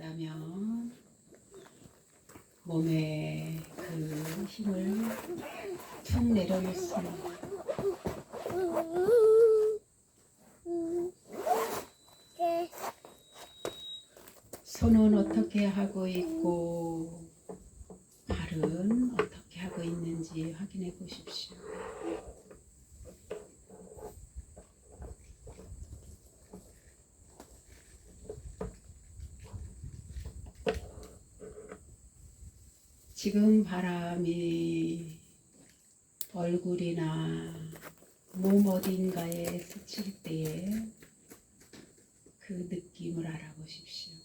있다면 몸에 그 힘을 툭 내려놓습니다. 손은 어떻게 하고 있고 발은 어떻게 하고 있는지 확인해 보십시오. 지금 바람이 얼굴이나 몸 어딘가에 스칠 때에 그 느낌을 알아보십시오.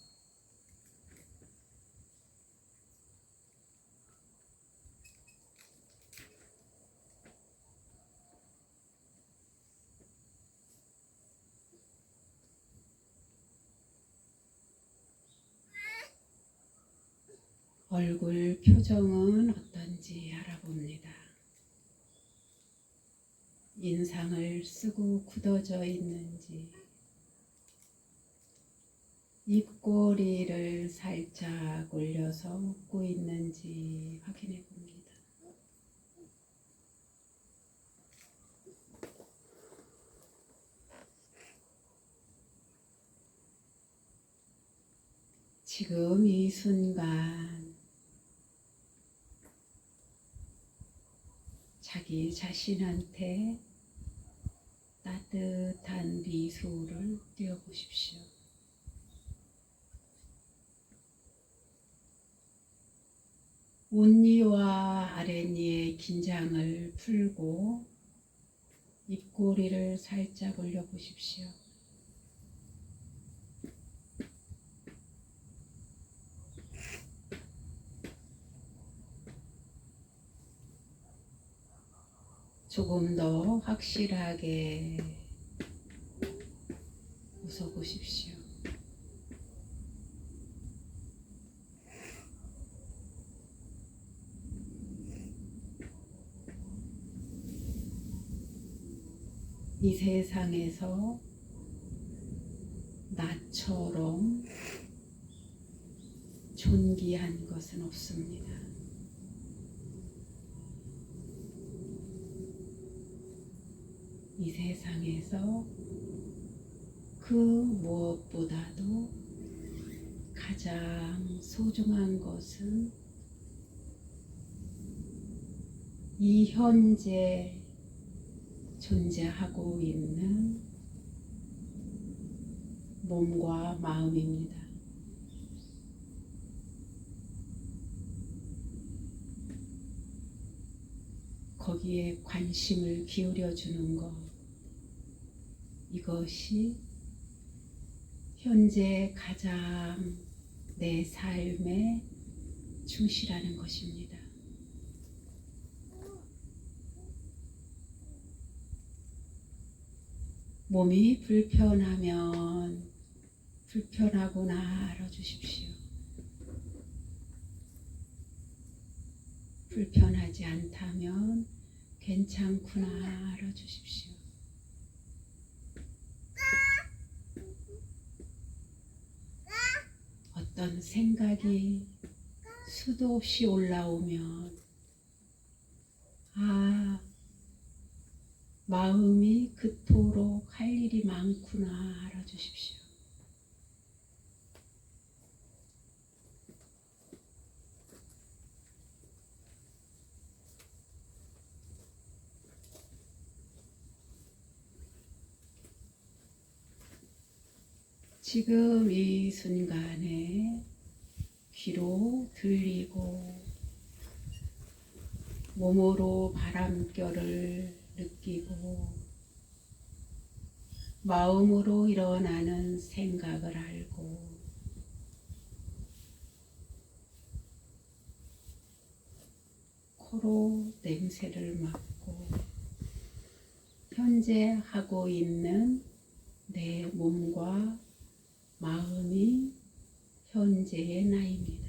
얼굴 표정은 어떤지 알아봅니다. 인상을 쓰고 굳어져 있는지, 입꼬리를 살짝 올려서 웃고 있는지 확인해 봅니다. 지금 이 순간 자기 자신한테 따뜻한 미소를 띄워보십시오. 온니와 아랫니의 긴장을 풀고 입꼬리를 살짝 올려보십시오. 조금 더 확실하게 웃어보십시오. 이 세상에서 나처럼 존귀한 것은 없습니다. 이 세상에서 그 무엇보다도 가장 소중한 것은 이 현재 존재하고 있는 몸과 마음입니다. 거기에 관심을 기울여 주는 것. 이것이 현재 가장 내 삶의 충실하는 것입니다. 몸이 불편하면 불편하구나 알아주십시오. 불편하지 않다면 괜찮구나 알아주십시오. 어떤 생각이 수도 없이 올라오면 아 마음이 그토록 할 일이 많구나 알아주십시오. 지금 이 순간에 귀로 들리고 몸으로 바람결을 느끼고 마음으로 일어나는 생각을 알고 코로 냄새를 맡고 현재 하고 있는 내 몸과 마음이 현재의 나입니다.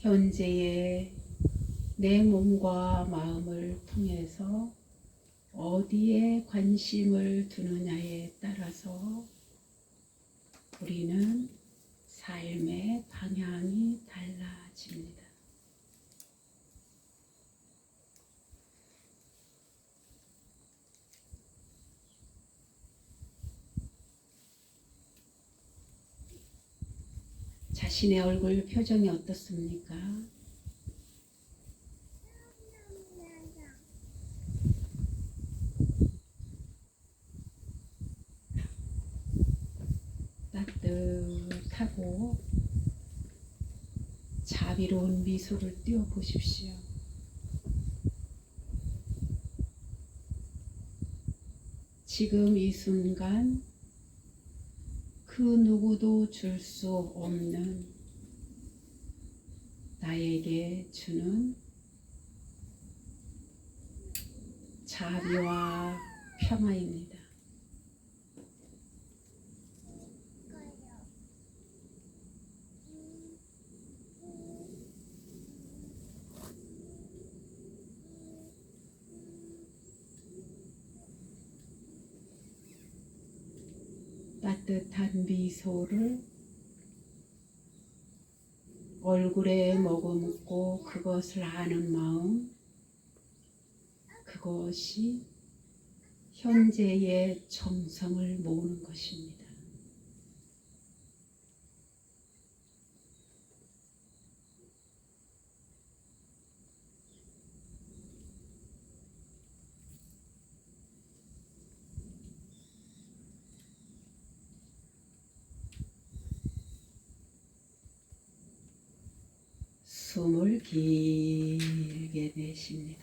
현재의 내 몸과 마음을 통해서 어디에 관심을 두느냐에 따라서 우리는 삶의 방향이 달라집니다. 자신의 얼굴 표정이 어떻습니까? 따뜻하고 자비로운 미소를 띄워 보십시오. 지금 이 순간 그 누구도 줄 수 없는 나에게 주는 자비와 평화입니다. 미소를 얼굴에 머금고 그것을 아는 마음, 그것이 현재의 정성을 모으는 것입니다. 숨을 길게 내쉽니다.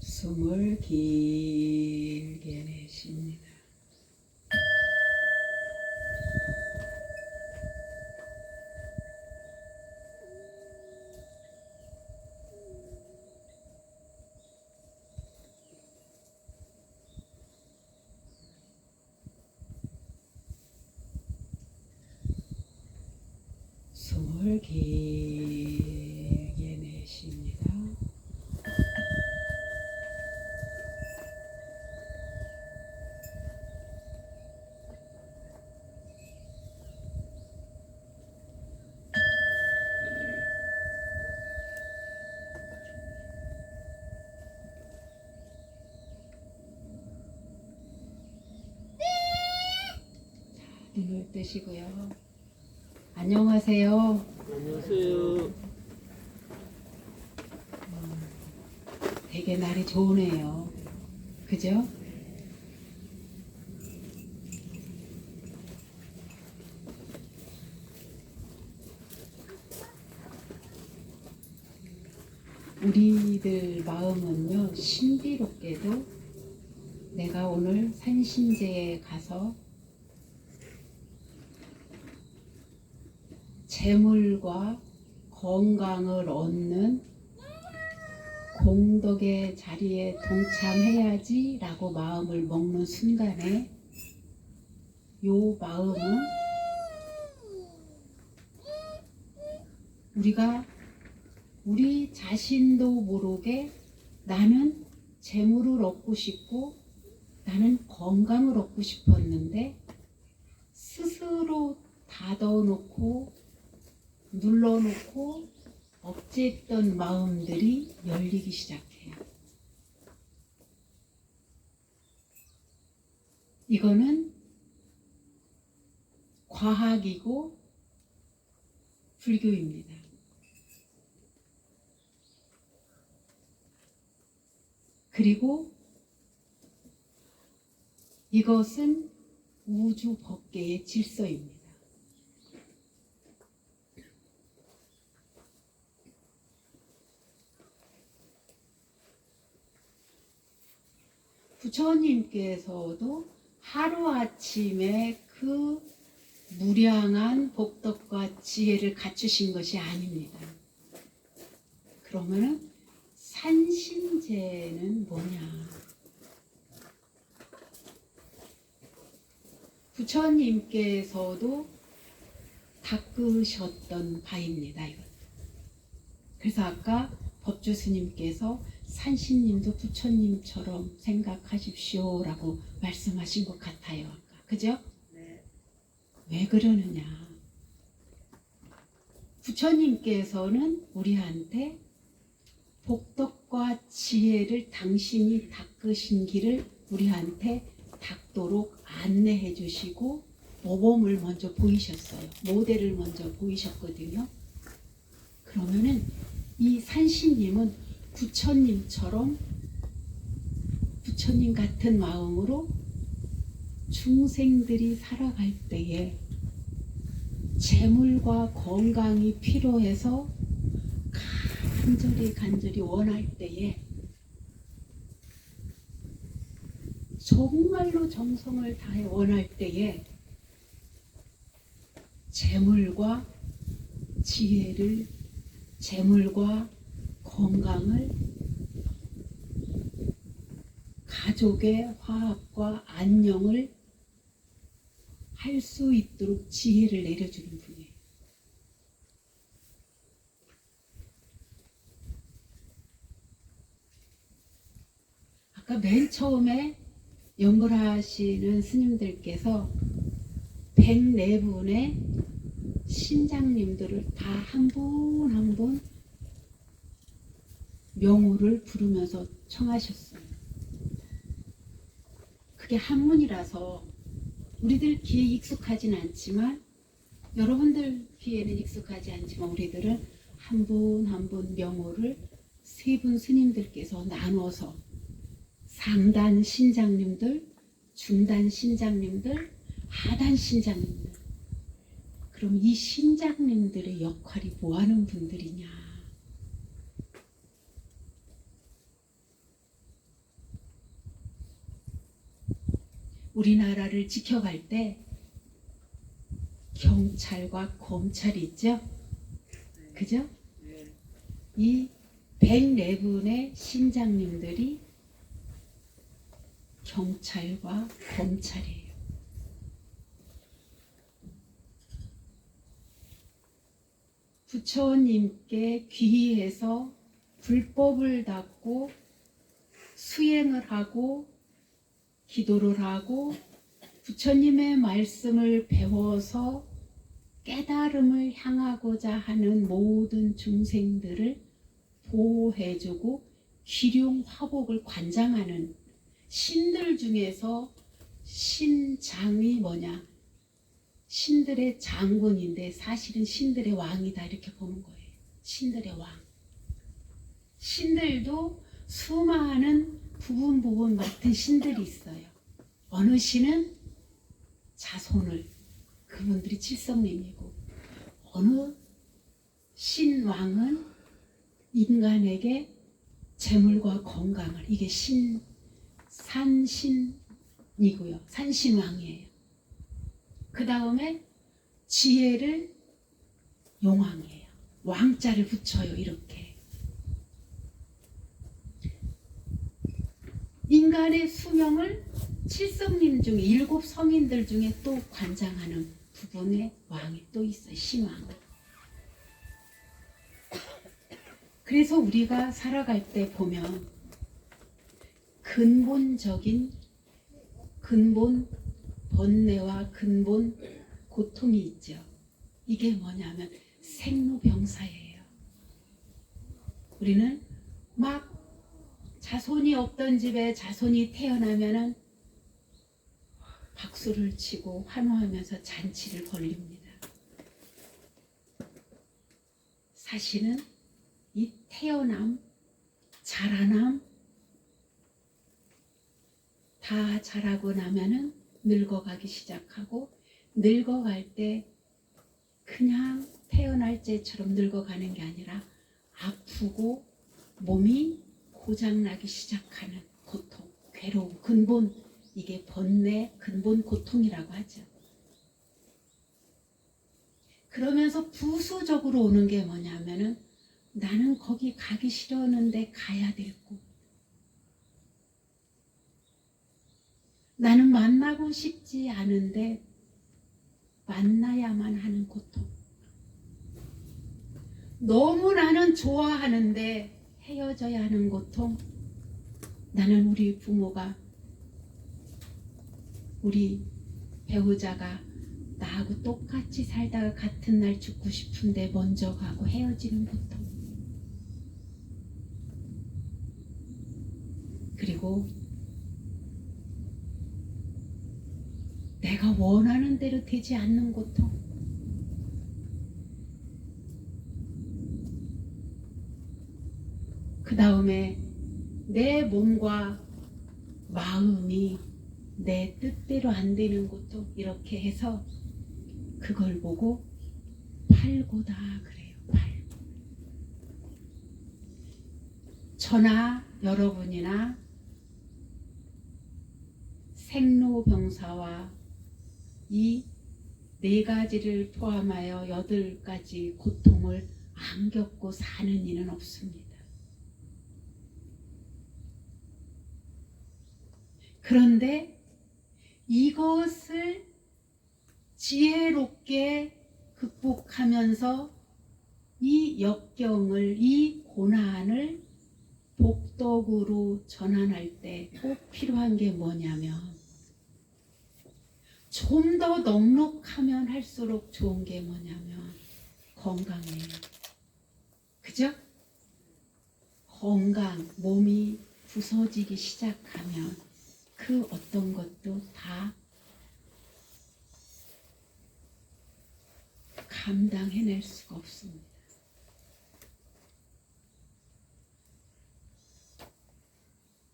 숨을 길게 내쉽니다. 숨을 길게 내쉽니다. 눈을 뜨시고요. 안녕하세요. 안녕하세요. 되게 날이 좋으네요. 그죠? 우리들 마음은요, 신비롭게도 내가 오늘 산신제에 가서 재물과 건강을 얻는 공덕의 자리에 동참해야지 라고 마음을 먹는 순간에 요 마음은 우리가 우리 자신도 모르게 나는 재물을 얻고 싶고 나는 건강을 얻고 싶었는데 스스로 닫아놓고 눌러놓고 억제했던 마음들이 열리기 시작해요. 이거는 과학이고 불교입니다. 그리고 이것은 우주 법계의 질서입니다. 부처님께서도 하루아침에 그 무량한 복덕과 지혜를 갖추신 것이 아닙니다. 그러면은 산신제는 뭐냐? 부처님께서도 닦으셨던 바입니다. 이건. 그래서 아까 법주 스님께서 산신님도 부처님처럼 생각하십시오라고 말씀하신 것 같아요. 아까. 그죠? 네. 왜 그러느냐? 부처님께서는 우리한테 복덕과 지혜를 당신이 닦으신 길을 우리한테 닦도록 안내해 주시고 모범을 먼저 보이셨어요. 모델을 먼저 보이셨거든요. 그러면은 이 산신님은 부처님처럼 부처님 같은 마음으로 중생들이 살아갈 때에 재물과 건강이 필요해서 간절히 간절히 원할 때에 정말로 정성을 다해 원할 때에 재물과 지혜를 재물과 건강을 가족의 화합과 안녕을 할 수 있도록 지혜를 내려주는 분이에요. 아까 맨 처음에 연불하시는 스님들께서 104분의 신장님들을 다 한 분 한분 명호를 부르면서 청하셨어요. 그게 한문이라서 우리들 귀에 익숙하진 않지만 여러분들 귀에는 익숙하지 않지만 우리들은 한 분 한 분 명호를 세 분 스님들께서 나눠서 상단 신장님들, 중단 신장님들, 하단 신장님들. 그럼 이 신장님들의 역할이 뭐 하는 분들이냐? 우리나라를 지켜갈 때 경찰과 검찰이 있죠? 그죠? 네. 이 104분의 신장님들이 경찰과 검찰이에요. 부처님께 귀의해서 불법을 닦고 수행을 하고 기도를 하고 부처님의 말씀을 배워서 깨달음을 향하고자 하는 모든 중생들을 보호해주고 기륭 화복을 관장하는 신들 중에서 신장이 뭐냐? 신들의 장군인데 사실은 신들의 왕이다 이렇게 보는 거예요. 신들의 왕. 신들도 수많은 부분 부분 맡은 신들이 있어요. 어느 신은 자손을 그분들이 칠성님이고 어느 신왕은 인간에게 재물과 건강을 이게 신 산신이고요. 산신왕이에요. 그 다음에 지혜를 용왕이에요. 왕자를 붙여요. 이렇게. 인간의 수명을 칠성님 중에 일곱 성인들 중에 또 관장하는 부분의 왕이 또 있어요. 신왕. 그래서 우리가 살아갈 때 보면 근본적인 근본 번뇌와 근본 고통이 있죠. 이게 뭐냐면 생로병사예요. 우리는 막 자손이 없던 집에 자손이 태어나면은 박수를 치고 환호하면서 잔치를 벌립니다. 사실은 이 태어남, 자라남, 다 자라고 나면은 늙어가기 시작하고 늙어갈 때 그냥 태어날 때처럼 늙어가는 게 아니라 아프고 몸이 고장나기 시작하는 고통, 괴로움, 근본 이게 번뇌 근본 고통이라고 하죠. 그러면서 부수적으로 오는 게 뭐냐면은 나는 거기 가기 싫었는데 가야 될 곳. 나는 만나고 싶지 않은데 만나야만 하는 고통. 너무 나는 좋아하는데 헤어져야 하는 고통. 나는 우리 부모가 우리 배우자가 나하고 똑같이 살다가 같은 날 죽고 싶은데 먼저 가고 헤어지는 고통. 그리고 내가 원하는 대로 되지 않는 고통. 그 다음에 내 몸과 마음이 내 뜻대로 안 되는 고통. 이렇게 해서 그걸 보고 팔고다 그래요. 팔고. 저나 여러분이나 생로병사와 이 네 가지를 포함하여 여덟 가지 고통을 안 겪고 사는 이는 없습니다. 그런데 이것을 지혜롭게 극복하면서 이 역경을, 이 고난을 복덕으로 전환할 때 꼭 필요한 게 뭐냐면 좀 더 넉넉하면 할수록 좋은 게 뭐냐면 건강이에요. 그죠? 건강, 몸이 부서지기 시작하면 그 어떤 것도 다 감당해낼 수가 없습니다.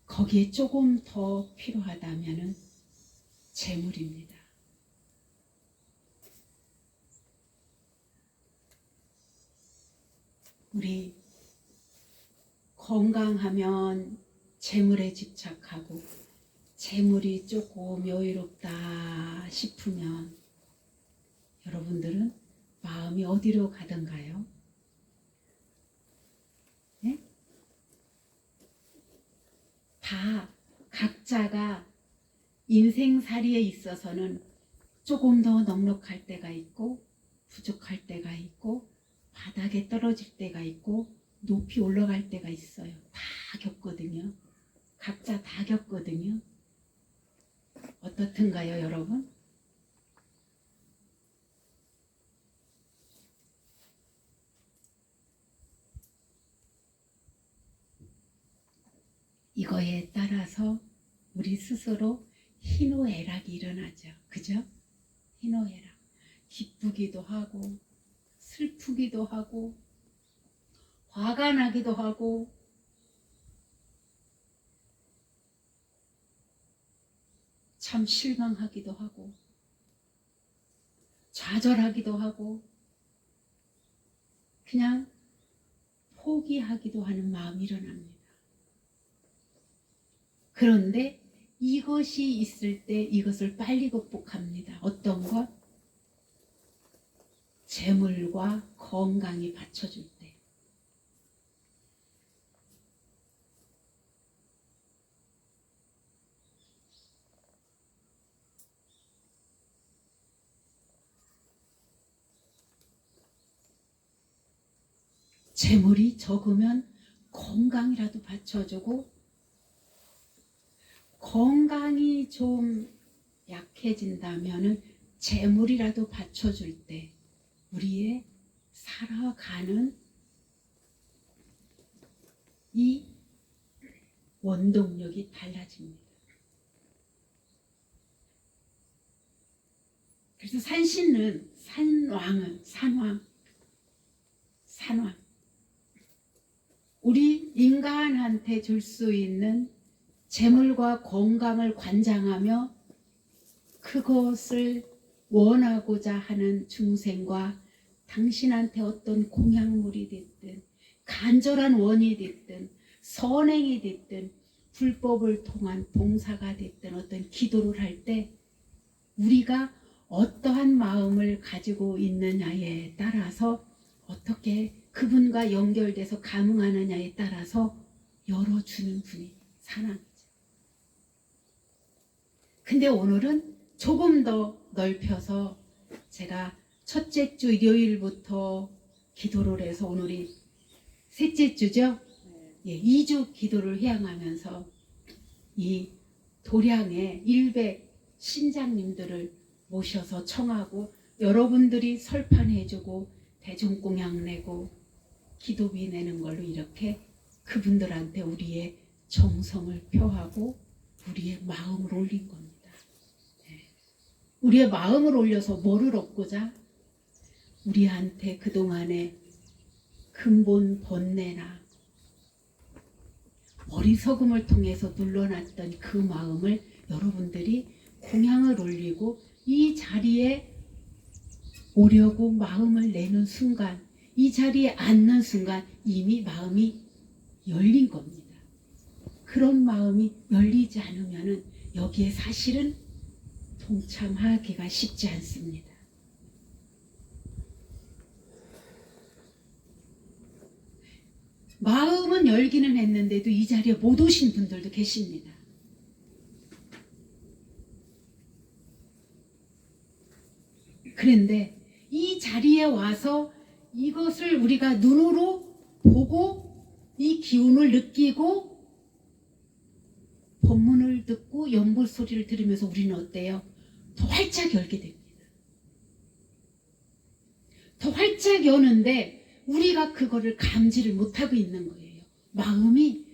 거기에 조금 더 필요하다면은 재물입니다. 우리 건강하면 재물에 집착하고 재물이 조금 여유롭다 싶으면 여러분들은 마음이 어디로 가던가요? 네? 다 각자가 인생살이에 있어서는 조금 더 넉넉할 때가 있고 부족할 때가 있고 바닥에 떨어질 때가 있고 높이 올라갈 때가 있어요. 다 겪거든요. 각자 다 겪거든요. 어떻든가요, 여러분? 이거에 따라서 우리 스스로 희노애락이 일어나죠. 그죠? 희노애락. 기쁘기도 하고, 슬프기도 하고, 화가 나기도 하고, 참 실망하기도 하고, 좌절하기도 하고, 그냥 포기하기도 하는 마음이 일어납니다. 그런데 이것이 있을 때 이것을 빨리 극복합니다. 어떤 것? 재물과 건강이 받쳐줄 때. 재물이 적으면 건강이라도 받쳐주고 건강이 좀 약해진다면은 재물이라도 받쳐줄 때 우리의 살아가는 이 원동력이 달라집니다. 그래서 산신은 산왕은 산왕 산왕 우리 인간한테 줄 수 있는 재물과 건강을 관장하며 그것을 원하고자 하는 중생과 당신한테 어떤 공약물이 됐든 간절한 원이 됐든 선행이 됐든 불법을 통한 봉사가 됐든 어떤 기도를 할 때 우리가 어떠한 마음을 가지고 있느냐에 따라서 어떻게 그분과 연결돼서 감응하느냐에 따라서 열어주는 분이 사랑이죠. 근데 오늘은 조금 더 넓혀서 제가 첫째 주 일요일부터 기도를 해서 오늘이 셋째 주죠? 예, 2주 기도를 해양하면서 이 도량의 100 신장님들을 모셔서 청하고 여러분들이 설판해주고 대중공약 내고 기도비 내는 걸로 이렇게 그분들한테 우리의 정성을 표하고 우리의 마음을 올린 겁니다. 예. 우리의 마음을 올려서 뭐를 얻고자? 우리한테 그동안에 근본 번뇌나 어리석음을 통해서 눌러놨던 그 마음을 여러분들이 공양을 올리고 이 자리에 오려고 마음을 내는 순간 이 자리에 앉는 순간 이미 마음이 열린 겁니다. 그런 마음이 열리지 않으면은 여기에 사실은 동참하기가 쉽지 않습니다. 마음은 열기는 했는데도 이 자리에 못 오신 분들도 계십니다. 그런데 이 자리에 와서 이것을 우리가 눈으로 보고 이 기운을 느끼고 법문을 듣고 연불 소리를 들으면서 우리는 어때요? 더 활짝 열게 됩니다. 더 활짝 여는데 우리가 그거를 감지를 못하고 있는 거예요. 마음이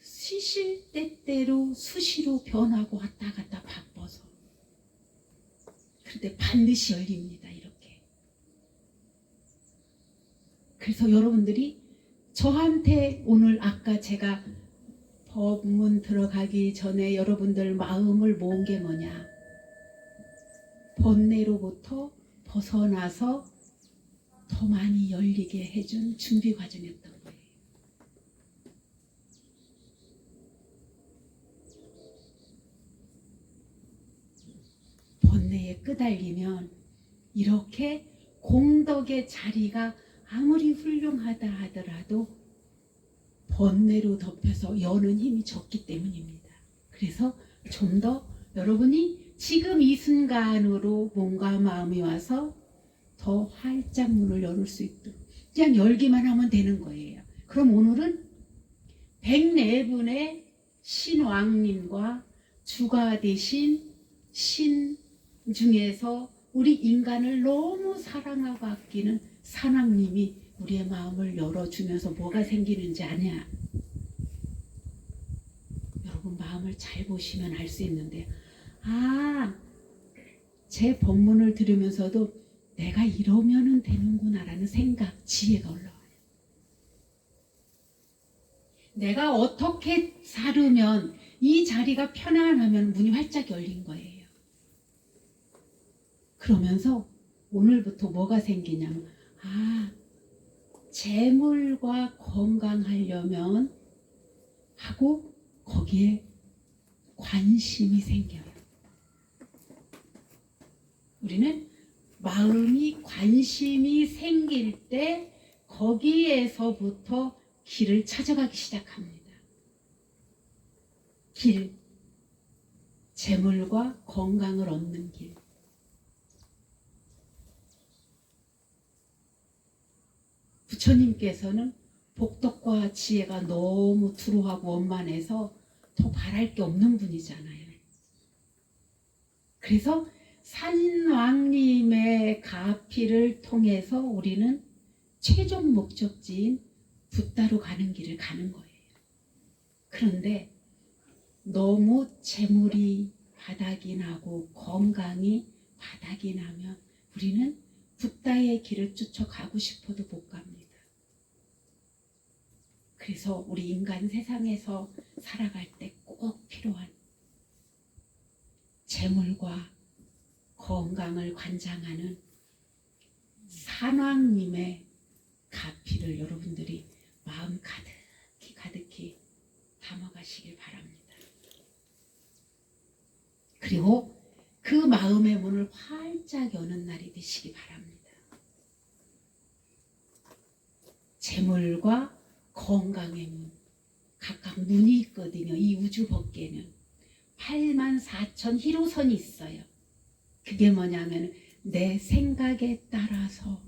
시실 때때로 수시로 변하고 왔다 갔다 바빠서. 그런데 반드시 열립니다. 이렇게. 그래서 여러분들이 저한테 오늘 아까 제가 법문 들어가기 전에 여러분들 마음을 모은 게 뭐냐? 번뇌로부터 벗어나서 더 많이 열리게 해준 준비 과정이었던 거예요. 번뇌에 끄달리면 이렇게 공덕의 자리가 아무리 훌륭하다 하더라도 번뇌로 덮여서 여는 힘이 적기 때문입니다. 그래서 좀 더 여러분이 지금 이 순간으로 몸과 마음이 와서 더 활짝 문을 열을 수 있도록 그냥 열기만 하면 되는 거예요. 그럼 오늘은 104분의 신왕님과 주가 되신 신 중에서 우리 인간을 너무 사랑하고 아끼는 산왕님이 우리의 마음을 열어주면서 뭐가 생기는지 아냐? 여러분 마음을 잘 보시면 알 수 있는데 아, 제 법문을 들으면서도 내가 이러면은 되는구나라는 생각, 지혜가 올라와요. 내가 어떻게 살으면 이 자리가 편안하면 문이 활짝 열린 거예요. 그러면서 오늘부터 뭐가 생기냐면, 아, 재물과 건강하려면 하고 거기에 관심이 생겨요. 우리는 마음이 관심이 생길 때 거기에서부터 길을 찾아가기 시작합니다. 길, 재물과 건강을 얻는 길. 부처님께서는 복덕과 지혜가 너무 투루하고 원만해서 더 바랄 게 없는 분이잖아요. 그래서 산왕님의 가피를 통해서 우리는 최종 목적지인 붓다로 가는 길을 가는 거예요. 그런데 너무 재물이 바닥이 나고 건강이 바닥이 나면 우리는 붓다의 길을 쫓아가고 싶어도 못 갑니다. 그래서 우리 인간 세상에서 살아갈 때 꼭 필요한 재물과 건강을 관장하는 산왕님의 가피를 여러분들이 마음 가득히 가득히 담아가시길 바랍니다. 그리고 그 마음의 문을 활짝 여는 날이 되시기 바랍니다. 재물과 건강의 문 각각 문이 있거든요. 이 우주 법계는 8만 4천 희로선이 있어요. 그게 뭐냐면 내 생각에 따라서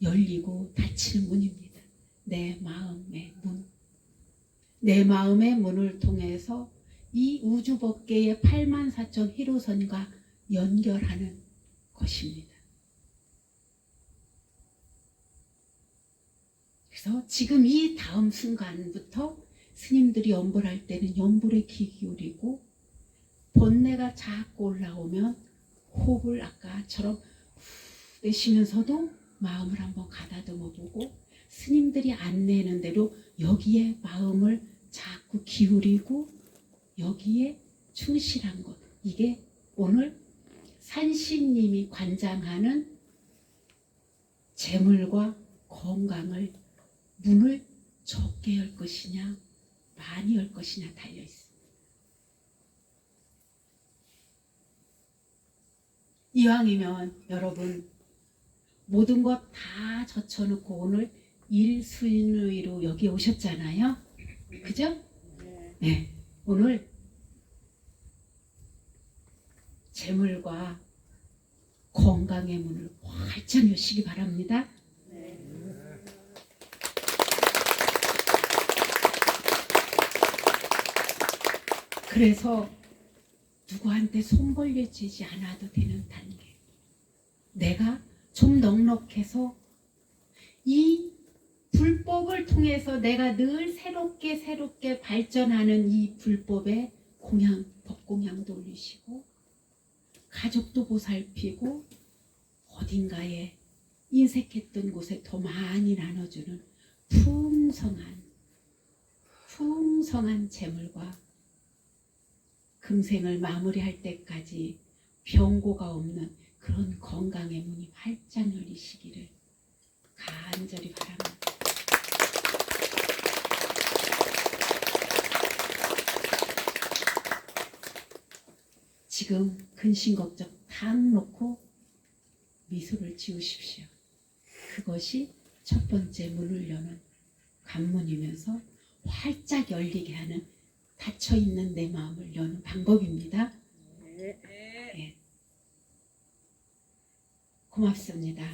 열리고 닫히는 문입니다. 내 마음의 문. 내 마음의 문을 통해서 이 우주 법계의 8만 4천 희로선과 연결하는 것입니다. 그래서 지금 이 다음 순간부터 스님들이 연불할 때는 연불에 귀 기울이고 번뇌가 자꾸 올라오면 호흡을 아까처럼 후 내쉬면서도 마음을 한번 가다듬어 보고 스님들이 안내는 대로 여기에 마음을 자꾸 기울이고 여기에 충실한 것. 이게 오늘 산신님이 관장하는 재물과 건강을 문을 적게 열 것이냐 많이 열 것이냐 달려 있습니다. 이왕이면 여러분 모든 것 다 젖혀놓고 오늘 일순위로 여기 오셨잖아요. 그죠? 네. 오늘 재물과 건강의 문을 활짝 여시기 바랍니다. 그래서 누구한테 손 벌려지지 않아도 되는 단계. 내가 좀 넉넉해서 이 불법을 통해서 내가 늘 새롭게 새롭게 발전하는 이 불법에 공양, 법공양도 올리시고 가족도 보살피고 어딘가에 인색했던 곳에 더 많이 나눠주는 풍성한 풍성한 재물과 금생을 마무리할 때까지 병고가 없는 그런 건강의 문이 활짝 열리시기를 간절히 바랍니다. 지금 근심 걱정 탁 놓고 미소를 지으십시오. 그것이 첫 번째 문을 여는 관문이면서 활짝 열리게 하는 닫혀 있는 내 마음을 여는 방법입니다. 예. 고맙습니다.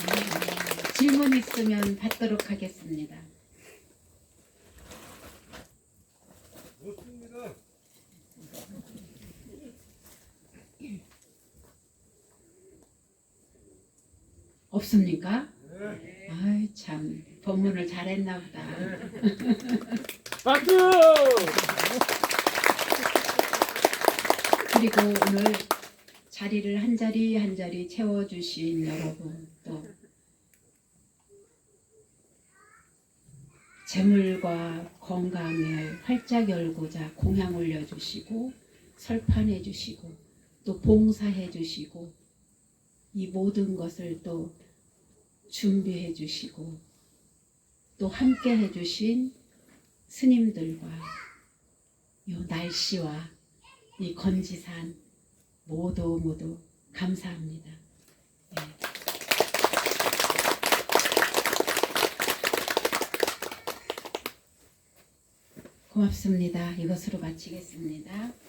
음, 질문 있으면 받도록 하겠습니다. 좋습니다. 없습니까? 네. 아이 참 법문을 잘했나 보다. 박수! 그리고 오늘 자리를 한 자리 한 자리 채워주신 여러분 또 재물과 건강을 활짝 열고자 공양 올려주시고 설판해 주시고 또 봉사해 주시고 이 모든 것을 또 준비해 주시고 또 함께 해 주신 스님들과 요 날씨와 이 건지산 모두 모두 감사합니다. 예. 고맙습니다. 이것으로 마치겠습니다.